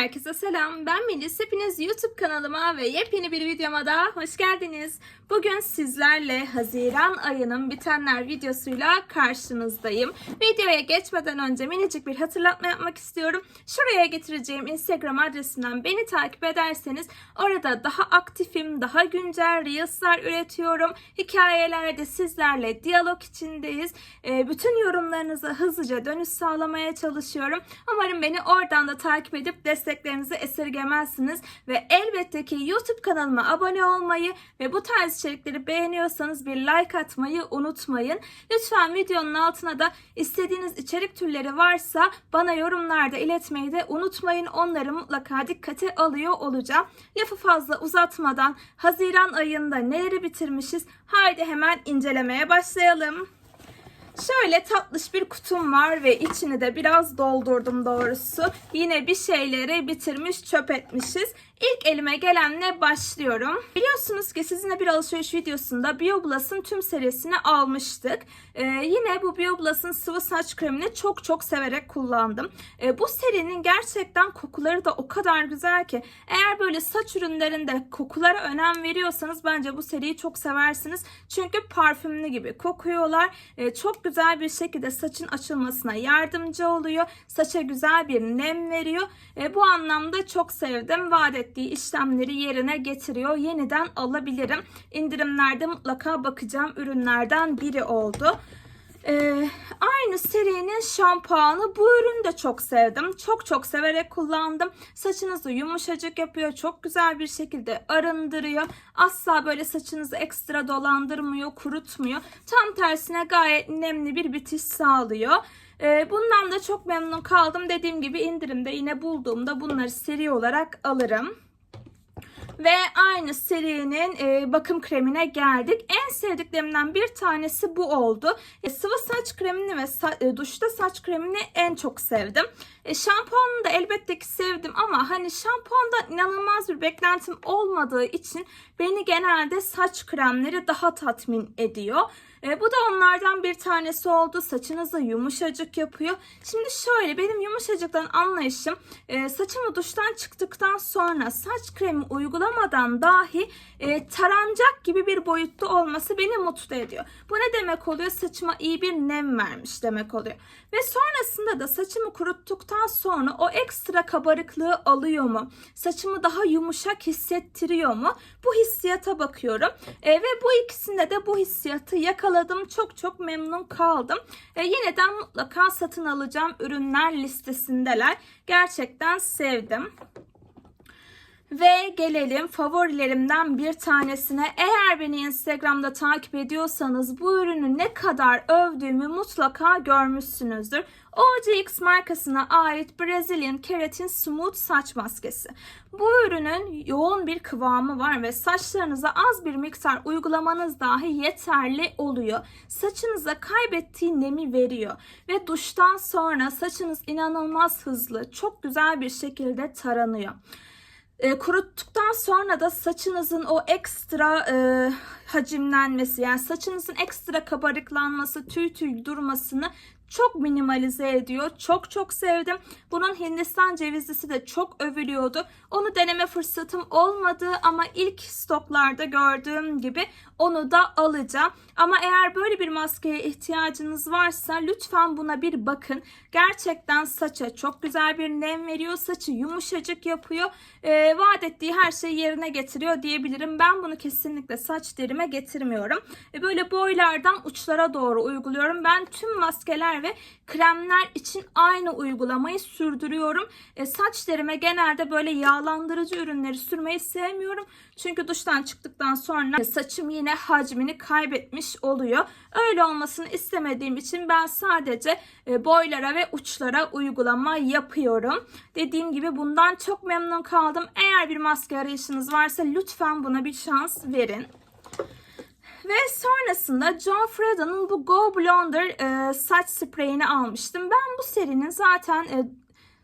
Herkese selam. Ben Melis. Hepiniz YouTube kanalıma ve yepyeni bir videoma daha hoş geldiniz. Bugün sizlerle Haziran ayının bitenler videosuyla karşınızdayım. Videoya geçmeden önce minicik bir hatırlatma yapmak istiyorum. Şuraya getireceğim Instagram adresinden beni takip ederseniz orada daha aktifim, daha güncel Reels'lar üretiyorum. Hikayelerde sizlerle diyalog içindeyiz. Ee, bütün yorumlarınıza hızlıca dönüş sağlamaya çalışıyorum. Umarım beni oradan da takip edip desteklerinizi esirgemezsiniz. Ve elbette ki YouTube kanalıma abone olmayı ve bu tarz içerikleri beğeniyorsanız bir like atmayı unutmayın. Lütfen videonun altına da istediğiniz içerik türleri varsa bana yorumlarda iletmeyi de unutmayın. Onları mutlaka dikkate alıyor olacağım. Lafı fazla uzatmadan Haziran ayında neleri bitirmişiz? Haydi hemen incelemeye başlayalım. Şöyle tatlış bir kutum var ve içini de biraz doldurdum doğrusu. Yine bir şeyleri bitirmiş çöp etmişiz. İlk elime gelenle başlıyorum. Biliyorsunuz ki sizinle bir alışveriş videosunda BioBloss'ın tüm serisini almıştık. Ee, yine bu BioBloss'ın sıvı saç kremini çok çok severek kullandım. Ee, bu serinin gerçekten kokuları da o kadar güzel ki eğer böyle saç ürünlerinde kokulara önem veriyorsanız bence bu seriyi çok seversiniz. Çünkü parfümlü gibi kokuyorlar. Ee, çok güzel bir şekilde saçın açılmasına yardımcı oluyor. Saça güzel bir nem veriyor. Ee, bu anlamda çok sevdim. Vaat ettiği işlemleri yerine getiriyor. Yeniden alabilirim. İndirimlerde mutlaka bakacağım ürünlerden biri oldu. Ee, aynı serinin şampuanı bu ürünü de çok sevdim. Çok çok severek kullandım. Saçınızı yumuşacık yapıyor. Çok güzel bir şekilde arındırıyor. Asla böyle saçınızı ekstra dolandırmıyor, kurutmuyor. Tam tersine gayet nemli bir bitiş sağlıyor. Ee, bundan da çok memnun kaldım. Dediğim gibi indirimde yine bulduğumda bunları seri olarak alırım. Ve aynı serinin e, bakım kremine geldik. En sevdiklerimden bir tanesi bu oldu. E, sıvı saç kremini ve sa- e, duşta saç kremini en çok sevdim. E, şampuanını da elbette ki sevdim ama hani şampuandan inanılmaz bir beklentim olmadığı için beni genelde saç kremleri daha tatmin ediyor. E, bu da onlardan bir tanesi oldu. Saçınızı yumuşacık yapıyor. Şimdi şöyle benim yumuşacıktan anlayışım e, saçımı duştan çıktıktan sonra saç kremi uygulamadan dahi e, taranacak gibi bir boyutta olması beni mutlu ediyor. Bu ne demek oluyor? Saçıma iyi bir nem vermiş demek oluyor. Ve sonrasında da saçımı kuruttuktan sonra o ekstra kabarıklığı alıyor mu? Saçımı daha yumuşak hissettiriyor mu? Bu hissiyata bakıyorum. E, ve bu ikisinde de bu hissiyatı yakaladım. Çok çok memnun kaldım. E, yeniden mutlaka satın alacağım ürünler listesindeler. Gerçekten sevdim. Ve gelelim favorilerimden bir tanesine. Eğer beni Instagram'da takip ediyorsanız bu ürünü ne kadar övdüğümü mutlaka görmüşsünüzdür. OGX markasına ait Brazilian Keratin Smooth saç maskesi. Bu ürünün yoğun bir kıvamı var ve saçlarınıza az bir miktar uygulamanız dahi yeterli oluyor. Saçınıza kaybettiği nemi veriyor ve duştan sonra saçınız inanılmaz hızlı, çok güzel bir şekilde taranıyor. E, kuruttuktan sonra da saçınızın o ekstra e, hacimlenmesi yani saçınızın ekstra kabarıklanması, tüy tüy durmasını çok minimalize ediyor. Çok çok sevdim. Bunun Hindistan cevizlisi de çok övülüyordu. Onu deneme fırsatım olmadı ama ilk stoklarda gördüğüm gibi onu da alacağım. Ama eğer böyle bir maskeye ihtiyacınız varsa lütfen buna bir bakın. Gerçekten saça çok güzel bir nem veriyor. Saçı yumuşacık yapıyor. E, vaat ettiği her şeyi yerine getiriyor diyebilirim. Ben bunu kesinlikle saç derime getirmiyorum. E, böyle boylardan uçlara doğru uyguluyorum. Ben tüm maskeler ve kremler için aynı uygulamayı sürdürüyorum. E, saç derime genelde böyle yağlandırıcı ürünleri sürmeyi sevmiyorum. Çünkü duştan çıktıktan sonra saçım yine hacmini kaybetmiş oluyor. Öyle olmasını istemediğim için ben sadece e, boylara ve uçlara uygulama yapıyorum. Dediğim gibi bundan çok memnun kaldım. Eğer bir maske arayışınız varsa lütfen buna bir şans verin. Ve sonrasında John Freda'nın bu Go Blonder e, saç spreyini almıştım. Ben bu serinin zaten e,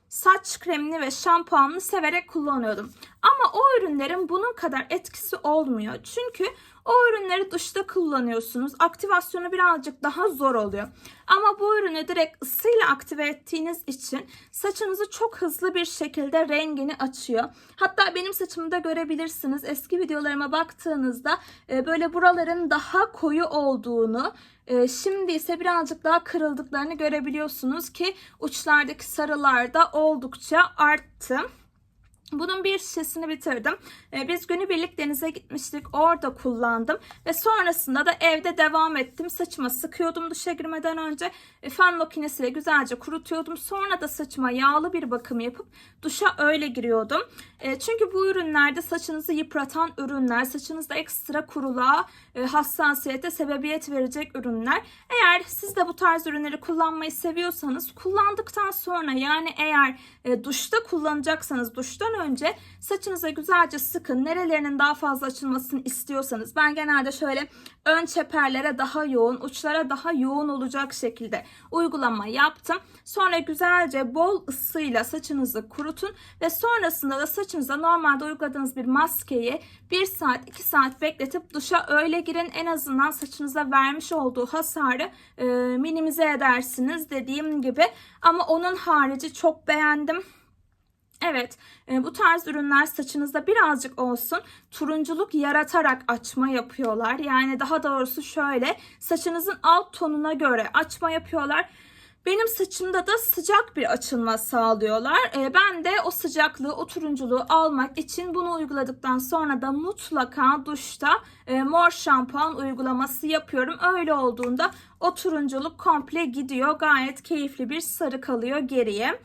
saç kremini ve şampuanını severek kullanıyordum. Ama o ürünlerin bunun kadar etkisi olmuyor. Çünkü o ürünleri duşta kullanıyorsunuz. Aktivasyonu birazcık daha zor oluyor. Ama bu ürünü direkt ısıyla aktive ettiğiniz için saçınızı çok hızlı bir şekilde rengini açıyor. Hatta benim saçımda görebilirsiniz. Eski videolarıma baktığınızda e, böyle buraların daha koyu olduğunu, şimdi ise birazcık daha kırıldıklarını görebiliyorsunuz ki uçlardaki sarılar da oldukça arttı. Bunun bir şişesini bitirdim. Ee, Biz günübirlik denize gitmiştik. Orada kullandım. Ve sonrasında da evde devam ettim. Saçıma sıkıyordum duşa girmeden önce. E, Fön makinesiyle güzelce kurutuyordum. Sonra da saçıma yağlı bir bakım yapıp duşa öyle giriyordum. E, Çünkü bu ürünlerde saçınızı yıpratan ürünler, saçınızda ekstra kuruluğa, e, hassasiyete sebebiyet verecek ürünler. Eğer siz de bu tarz ürünleri kullanmayı seviyorsanız kullandıktan sonra yani eğer e, duşta kullanacaksanız duştan önce saçınıza güzelce sıkın. Nerelerinin daha fazla açılmasını istiyorsanız ben genelde şöyle ön çeperlere daha yoğun, uçlara daha yoğun olacak şekilde uygulama yaptım. Sonra güzelce bol ısıyla saçınızı kurutun ve sonrasında da saçınıza normalde uyguladığınız bir maskeyi 1 saat 2 saat bekletip duşa öyle girin. En azından saçınıza vermiş olduğu hasarı e, minimize edersiniz dediğim gibi. Ama onun harici çok beğendim. Evet, e, bu tarz ürünler saçınızda birazcık olsun turunculuk yaratarak açma yapıyorlar. Yani daha doğrusu şöyle saçınızın alt tonuna göre açma yapıyorlar. Benim saçımda da sıcak bir açılma sağlıyorlar. E, ben de o sıcaklığı, o turunculuğu almak için bunu uyguladıktan sonra da mutlaka duşta e, mor şampuan uygulaması yapıyorum. Öyle olduğunda o turunculuk komple gidiyor. Gayet keyifli bir sarı kalıyor geriye.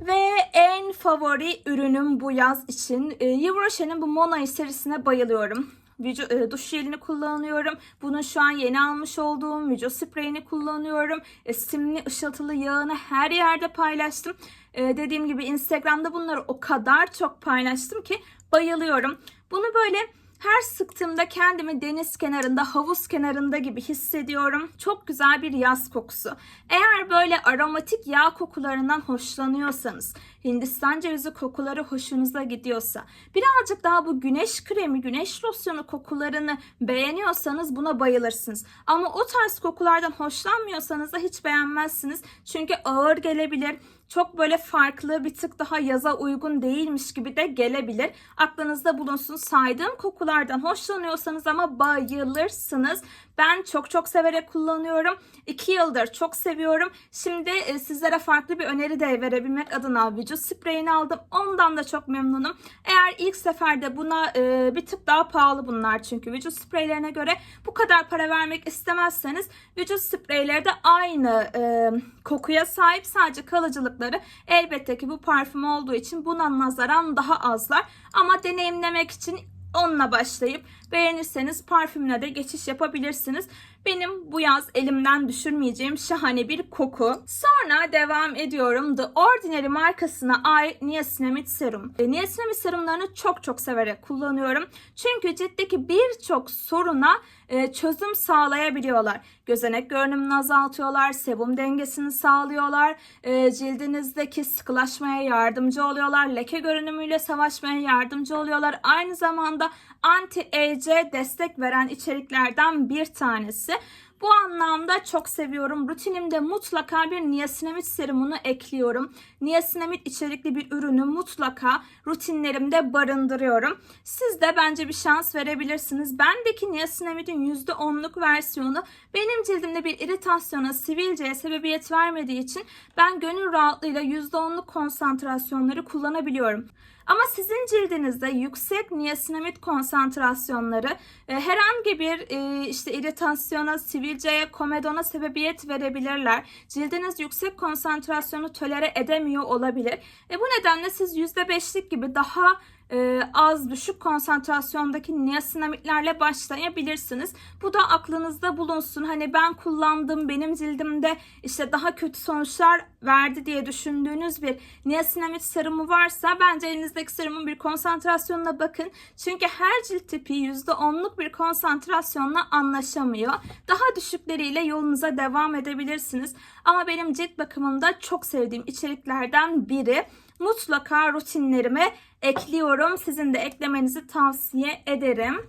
Ve en favori ürünüm bu yaz için e, Yves Rocher'in bu Monay serisine bayılıyorum. Vücut, e, duş jelini kullanıyorum. Bunun şu an yeni almış olduğum vücut spreyini kullanıyorum. E, simli ışıltılı yağını her yerde paylaştım. E, dediğim gibi Instagram'da bunları o kadar çok paylaştım ki bayılıyorum. Bunu böyle her sıktığımda kendimi deniz kenarında, havuz kenarında gibi hissediyorum. Çok güzel bir yaz kokusu. Eğer böyle aromatik yağ kokularından hoşlanıyorsanız, Hindistan cevizi kokuları hoşunuza gidiyorsa, birazcık daha bu güneş kremi, güneş losyonu kokularını beğeniyorsanız buna bayılırsınız. Ama o tarz kokulardan hoşlanmıyorsanız da hiç beğenmezsiniz. Çünkü ağır gelebilir çok böyle farklı bir tık daha yaza uygun değilmiş gibi de gelebilir. Aklınızda bulunsun saydığım kokulardan hoşlanıyorsanız ama bayılırsınız. Ben çok çok severek kullanıyorum. 2 yıldır çok seviyorum. Şimdi e, sizlere farklı bir öneri de verebilmek adına vücut spreyini aldım. Ondan da çok memnunum. Eğer ilk seferde buna e, bir tık daha pahalı bunlar çünkü vücut spreylerine göre bu kadar para vermek istemezseniz vücut spreyleri de aynı e, kokuya sahip sadece kalıcılıkları elbette ki bu parfüm olduğu için buna nazaran daha azlar. Ama deneyimlemek için onunla başlayıp beğenirseniz parfümüne de geçiş yapabilirsiniz. Benim bu yaz elimden düşürmeyeceğim şahane bir koku. Sonra devam ediyorum. The Ordinary markasına ait Niacinamide Serum. E, Niacinamide serumlarını çok çok severek kullanıyorum. Çünkü ciltteki birçok soruna e, çözüm sağlayabiliyorlar. Gözenek görünümünü azaltıyorlar, sebum dengesini sağlıyorlar, e, cildinizdeki sıkılaşmaya yardımcı oluyorlar, leke görünümüyle savaşmaya yardımcı oluyorlar. Aynı zamanda anti-age destek veren içeriklerden bir tanesi. Bu anlamda çok seviyorum. Rutinimde mutlaka bir niasinamid serumunu ekliyorum. Niasinamid içerikli bir ürünü mutlaka rutinlerimde barındırıyorum. Siz de bence bir şans verebilirsiniz. Bendeki niasinamidin %10'luk versiyonu benim cildimde bir iritasyona, sivilceye sebebiyet vermediği için ben gönül rahatlığıyla %10'luk konsantrasyonları kullanabiliyorum. Ama sizin cildinizde yüksek niasinamid konsantrasyonları e, herhangi bir e, işte iritasyona, sivilceye, komedona sebebiyet verebilirler. Cildiniz yüksek konsantrasyonu tolere edemiyor olabilir. E, bu nedenle siz %5'lik gibi daha e, az düşük konsantrasyondaki niasinamitlerle başlayabilirsiniz. Bu da aklınızda bulunsun. Hani ben kullandım benim cildimde işte daha kötü sonuçlar verdi diye düşündüğünüz bir niasinamid serumu varsa bence elinizdeki serumun bir konsantrasyonuna bakın. Çünkü her cilt tipi %10'luk bir konsantrasyonla anlaşamıyor. Daha düşükleriyle yolunuza devam edebilirsiniz. Ama benim cilt bakımımda çok sevdiğim içeriklerden biri mutlaka rutinlerime ekliyorum. Sizin de eklemenizi tavsiye ederim.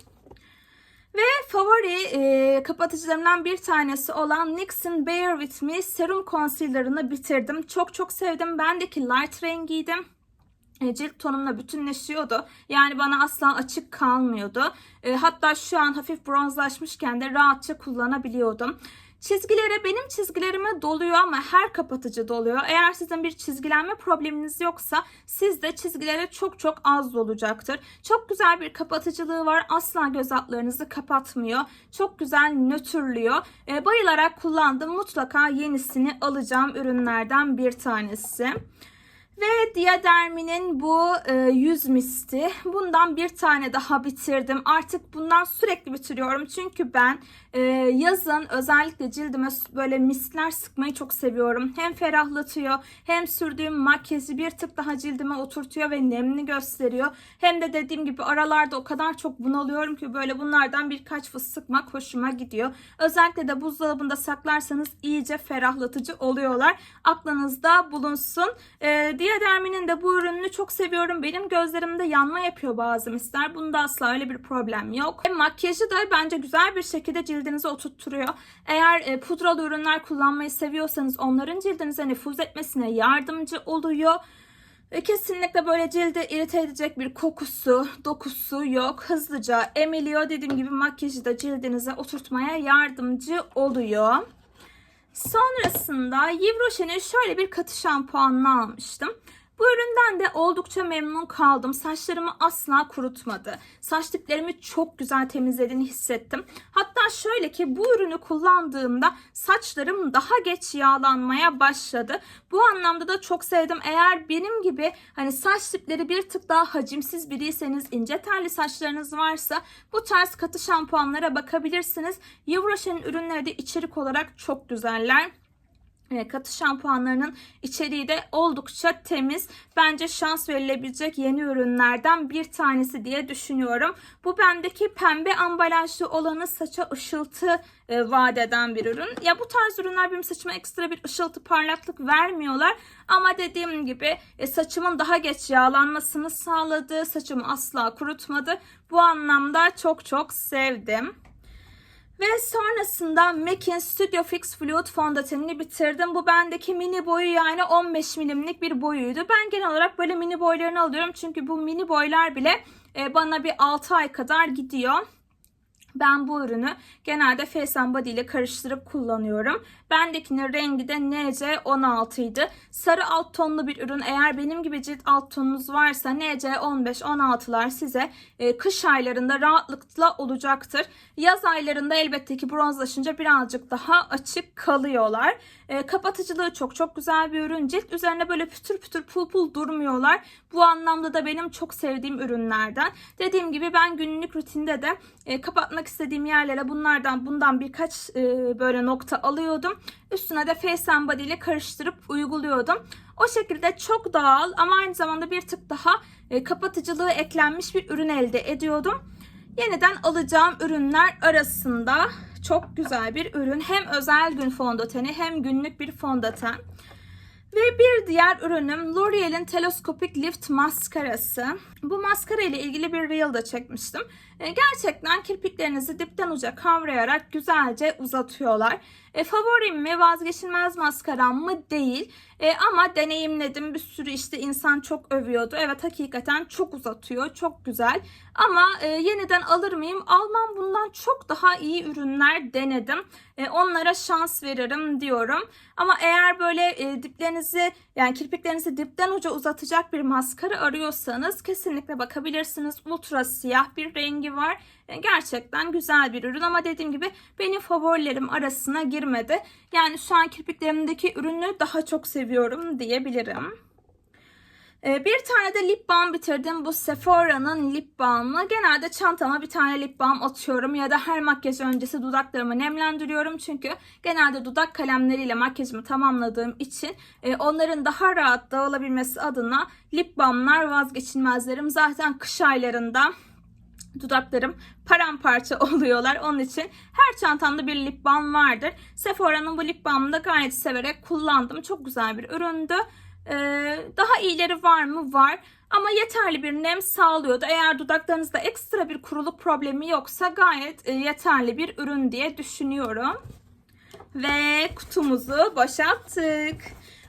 Ve favori e, kapatıcılarımdan bir tanesi olan NYX'in Bear With Me serum concealer'ını bitirdim. Çok çok sevdim. Bendeki light rengiydi. E, cilt tonumla bütünleşiyordu. Yani bana asla açık kalmıyordu. E, hatta şu an hafif bronzlaşmışken de rahatça kullanabiliyordum. Çizgilere benim çizgilerime doluyor ama her kapatıcı doluyor. Eğer sizin bir çizgilenme probleminiz yoksa sizde çizgilere çok çok az dolacaktır. Çok güzel bir kapatıcılığı var. Asla göz altlarınızı kapatmıyor. Çok güzel nötrlüyor. E, bayılarak kullandım. Mutlaka yenisini alacağım ürünlerden bir tanesi. Ve Diadermi'nin bu e, yüz misti. Bundan bir tane daha bitirdim. Artık bundan sürekli bitiriyorum. Çünkü ben e, yazın özellikle cildime böyle mistler sıkmayı çok seviyorum. Hem ferahlatıyor hem sürdüğüm makyajı bir tık daha cildime oturtuyor ve nemli gösteriyor. Hem de dediğim gibi aralarda o kadar çok bunalıyorum ki böyle bunlardan birkaç fıs sıkmak hoşuma gidiyor. Özellikle de buzdolabında saklarsanız iyice ferahlatıcı oluyorlar. Aklınızda bulunsun. E, Diadermi'nin de bu ürününü çok seviyorum. Benim gözlerimde yanma yapıyor bazı mistler. Bunda asla öyle bir problem yok. Ve makyajı da bence güzel bir şekilde cildinize oturtturuyor. Eğer e, pudralı ürünler kullanmayı seviyorsanız onların cildinize nüfuz etmesine yardımcı oluyor. E, Kesinlikle böyle cilde irite edecek bir kokusu, dokusu yok. Hızlıca emiliyor. Dediğim gibi makyajı da cildinize oturtmaya yardımcı oluyor. Sonrasında Yves Rocher'in şöyle bir katı şampuanını almıştım. Bu üründen de oldukça memnun kaldım. Saçlarımı asla kurutmadı. Saç diplerimi çok güzel temizlediğini hissettim. Hatta şöyle ki bu ürünü kullandığımda saçlarım daha geç yağlanmaya başladı. Bu anlamda da çok sevdim. Eğer benim gibi hani saç dipleri bir tık daha hacimsiz biriyseniz, ince telli saçlarınız varsa bu tarz katı şampuanlara bakabilirsiniz. Yves Rocher'in ürünleri de içerik olarak çok güzeller. E, katı şampuanlarının içeriği de oldukça temiz. Bence şans verilebilecek yeni ürünlerden bir tanesi diye düşünüyorum. Bu bendeki pembe ambalajlı olanı saça ışıltı e, vaat eden bir ürün. Ya bu tarz ürünler benim saçıma ekstra bir ışıltı parlaklık vermiyorlar. Ama dediğim gibi e, saçımın daha geç yağlanmasını sağladı. Saçımı asla kurutmadı. Bu anlamda çok çok sevdim. Ve sonrasında MAC'in Studio Fix Fluid fondötenini bitirdim. Bu bendeki mini boyu yani 15 milimlik bir boyuydu. Ben genel olarak böyle mini boylarını alıyorum. Çünkü bu mini boylar bile e, bana bir 6 ay kadar gidiyor. Ben bu ürünü genelde Face and Body ile karıştırıp kullanıyorum. Bendekinin rengi de NC16 idi. Sarı alt tonlu bir ürün. Eğer benim gibi cilt alt tonunuz varsa NC15-16'lar size e, kış aylarında rahatlıkla olacaktır. Yaz aylarında elbette ki bronzlaşınca birazcık daha açık kalıyorlar. E, kapatıcılığı çok çok güzel bir ürün. Cilt üzerine böyle pütür pütür pul pul durmuyorlar. Bu anlamda da benim çok sevdiğim ürünlerden. Dediğim gibi ben günlük rutinde de e, kapatmak istediğim yerlere bunlardan bundan birkaç e, böyle nokta alıyordum. Üstüne de Face and Body ile karıştırıp uyguluyordum. O şekilde çok doğal ama aynı zamanda bir tık daha e, kapatıcılığı eklenmiş bir ürün elde ediyordum. Yeniden alacağım ürünler arasında çok güzel bir ürün. Hem özel gün fondöteni hem günlük bir fondöten. Ve bir diğer ürünüm L'Oreal'in Telescopic Lift maskarası. Bu maskara ile ilgili bir reel de çekmiştim. E, gerçekten kirpiklerinizi dipten uca kavrayarak güzelce uzatıyorlar. E, favorim mi vazgeçilmez maskaram mı değil. E, ama deneyimledim bir sürü işte insan çok övüyordu. Evet hakikaten çok uzatıyor çok güzel. Ama e, yeniden alır mıyım? Almam bundan çok daha iyi ürünler denedim. E, onlara şans veririm diyorum. Ama eğer böyle e, diplerinizi yani kirpiklerinizi dipten uca uzatacak bir maskara arıyorsanız kesinlikle bakabilirsiniz. Ultra siyah bir rengi var. E, gerçekten güzel bir ürün ama dediğim gibi benim favorilerim arasına girmedi. Yani şu an kirpiklerimdeki ürünü daha çok seviyorum diyebilirim. Ee, Bir tane de lip balm bitirdim. Bu Sephora'nın lip balmı. Genelde çantama bir tane lip balm atıyorum ya da her makyaj öncesi dudaklarımı nemlendiriyorum. Çünkü genelde dudak kalemleriyle makyajımı tamamladığım için e, onların daha rahat dağılabilmesi adına lip balmlar vazgeçilmezlerim. Zaten kış aylarında dudaklarım paramparça oluyorlar. Onun için her çantamda bir lip balm vardır. Sephora'nın bu lip balmını da gayet severek kullandım. Çok güzel bir üründü. Ee, daha iyileri var mı? Var. Ama yeterli bir nem sağlıyordu. Eğer dudaklarınızda ekstra bir kuruluk problemi yoksa gayet e, yeterli bir ürün diye düşünüyorum. Ve kutumuzu boşalttık.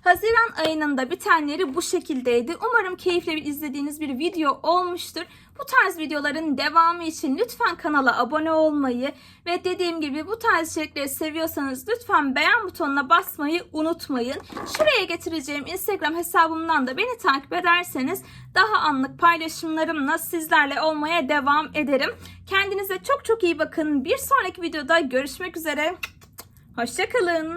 Haziran ayının da bitenleri bu şekildeydi. Umarım keyifle bir izlediğiniz bir video olmuştur. Bu tarz videoların devamı için lütfen kanala abone olmayı ve dediğim gibi bu tarz içerikleri seviyorsanız lütfen beğen butonuna basmayı unutmayın. Şuraya getireceğim Instagram hesabımdan da beni takip ederseniz daha anlık paylaşımlarımla sizlerle olmaya devam ederim. Kendinize çok çok iyi bakın. Bir sonraki videoda görüşmek üzere. Hoşçakalın.